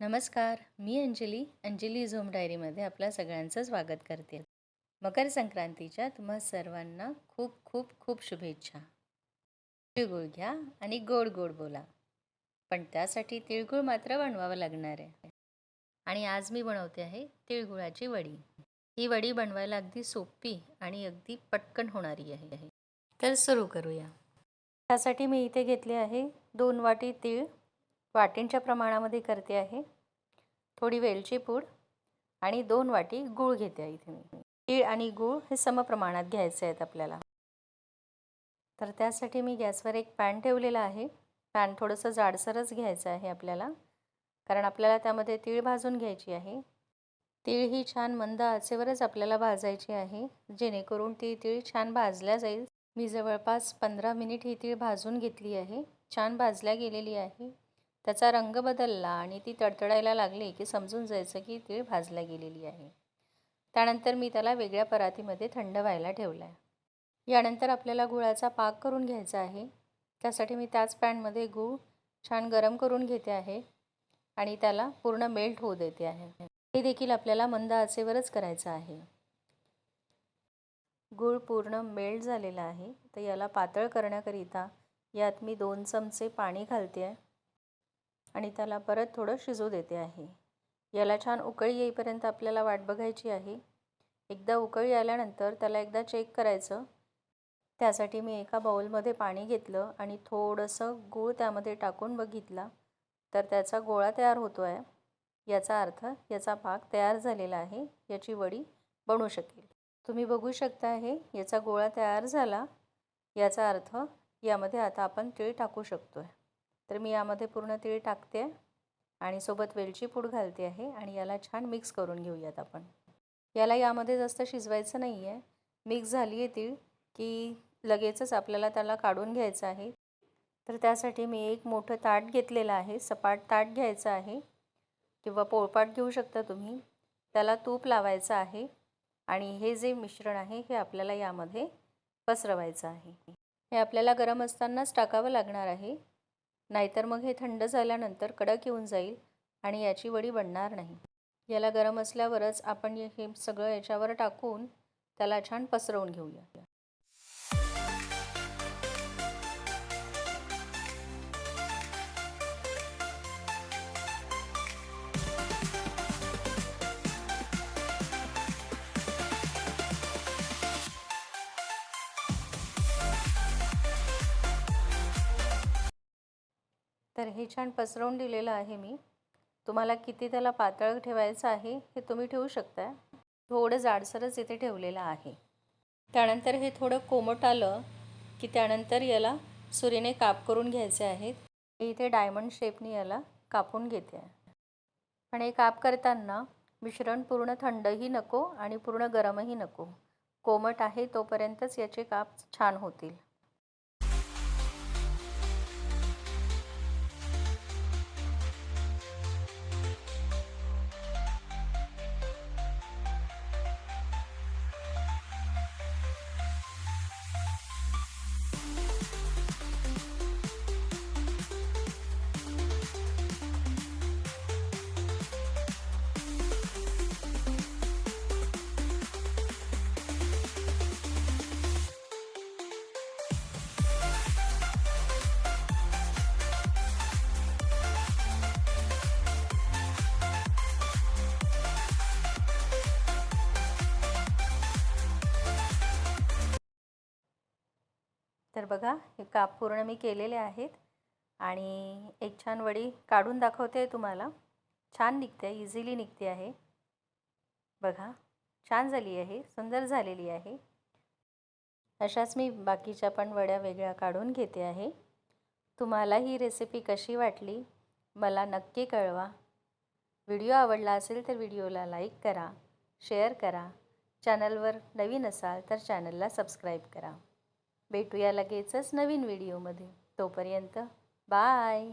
नमस्कार मी अंजली अंजली झोम डायरीमध्ये आपल्या सगळ्यांचं स्वागत करते. मकर संक्रांतीच्या तुम्हा सर्वांना खूप खूप खूप शुभेच्छा. तिळगुळ घ्या आणि गोड गोड बोला. पण त्यासाठी तिळगुळ मात्र बनवावं लागणार आहे. आणि आज मी बनवते आहे तिळगुळाची वडी. ही वडी बनवायला अगदी सोपी आणि अगदी पटकन होणारी आहे. तर सुरू करूया. त्यासाठी मी इथे घेतले आहे दोन वाटी तीळ वाटींच्या प्रमाणामध्ये करते आहे. थोडी वेलची पूड आणि दोन वाटी गूळ घेते आहे इथे मी. तीळ आणि गूळ हे समप्रमाणात घ्यायचे आहेत आपल्याला. तर त्यासाठी मी गॅसवर एक पॅन ठेवलेला आहे. पॅन थोडंसं जाडसरच घ्यायचं आहे आपल्याला. कारण आपल्याला त्यामध्ये तीळ भाजून घ्यायची आहे. तीळ ही छान मंद आचेवरच आपल्याला भाजायची आहे. जेणेकरून ती तीळ छान भाजल्या जाईल. मी जवळपास पंधरा मिनिट ही तीळ भाजून घेतली आहे. छान भाजल्या गेलेली आहे. त्याचा रंग बदलला आणि ती तडतडायला लागली की समजून जायचं की तीळ भाजल्या गेलेली आहे. त्यानंतर मी त्याला वेगळ्या परातीमध्ये थंड व्हायला ठेवला आहे यानंतर आपल्याला गुळाचा पाक करून घ्यायचा आहे. त्यासाठी मी त्याच पॅनमध्ये गूळ छान गरम करून घेते आहे आणि त्याला पूर्ण मेल्ट होऊ देते आहे. हे देखील आपल्याला मंद आचेवरच करायचं आहे. गूळ पूर्ण मेल्ट झालेला आहे. तर याला पातळ करण्याकरिता यात मी दोन चमचे पाणी घालते. आहे आणि त्याला परत थोडं शिजू देते आहे. याला छान उकळी येईपर्यंत आपल्याला वाट बघायची आहे. एकदा उकळी आल्यानंतर त्याला एकदा चेक करायचं. त्यासाठी मी एका बाउलमध्ये पाणी घेतलं आणि थोडंसं गूळ त्यामध्ये टाकून बघितला. तर त्याचा गोळा तयार होतो आहे याचा अर्थ याचा पाक तयार झालेला आहे. याची वडी बनू शकेल. तुम्ही बघू शकता आहे याचा गोळा तयार झाला. याचा अर्थ यामध्ये आता आपण तीळ टाकू शकतो आहे तर मी यामध्ये पूर्ण तीळ टाकते आणि सोबत वेलची पूड घालते आहे आणि याला छान मिक्स करून घेऊयात आपण. याला यामध्ये जास्त शिजवायचं नाही आहे मिक्स झाली आहे तीळ की लगेचच आपल्याला त्याला काढून घ्यायचं आहे. तर त्यासाठी मी एक मोठं ताट घेतलेलं आहे. सपाट ताट घ्यायचं आहे. किंवा पोळपाट घेऊ शकता तुम्ही. त्याला तूप लावायचं आहे आणि हे जे मिश्रण आहे हे आपल्याला यामध्ये पसरवायचं आहे. हे आपल्याला गरम असतानाच टाकावं लागणार आहे. नाहीतर मग हे थंड झाल्यानंतर कडक येऊन जाईल आणि याची वडी बनणार नाही. याला गरम असल्यावरच आपण हे सगळं याच्यावर टाकून त्याला छान पसरवून घेऊया. तर हे छान पसरवून दिलेलं आहे मी. तुम्हाला किती त्याला पातळ ठेवायचं आहे हे तुम्ही ठेवू शकता थोडं जाडसरच इथे ठेवलेलं आहे. त्यानंतर हे थोडं कोमट आलं की त्यानंतर याला सुरीने काप करून घ्यायचे आहेत. इथे डायमंड शेपनी याला कापून घेते. पण हे काप करताना मिश्रण पूर्ण थंडही नको आणि पूर्ण गरमही नको. कोमट आहे तोपर्यंतच याचे काप छान होतील. तर बघा हे काप पूर्ण मी केलेले आहेत आणि एक छान वडी काढून दाखवते आहे तुम्हाला. छान निघते आहे इझिली निघते आहे. बघा छान झाली आहे सुंदर झालेली आहे. अशाच मी बाकीच्या पण वड्या वेगळ्या काढून घेते आहे. तुम्हाला ही रेसिपी कशी वाटली मला नक्की कळवा. व्हिडिओ आवडला असेल तर व्हिडिओला लाईक करा शेअर करा. चॅनलवर नवीन असाल तर चॅनलला सबस्क्राईब करा. भेटूया लगेचच नवीन व्हिडिओमध्ये. तोपर्यंत बाय.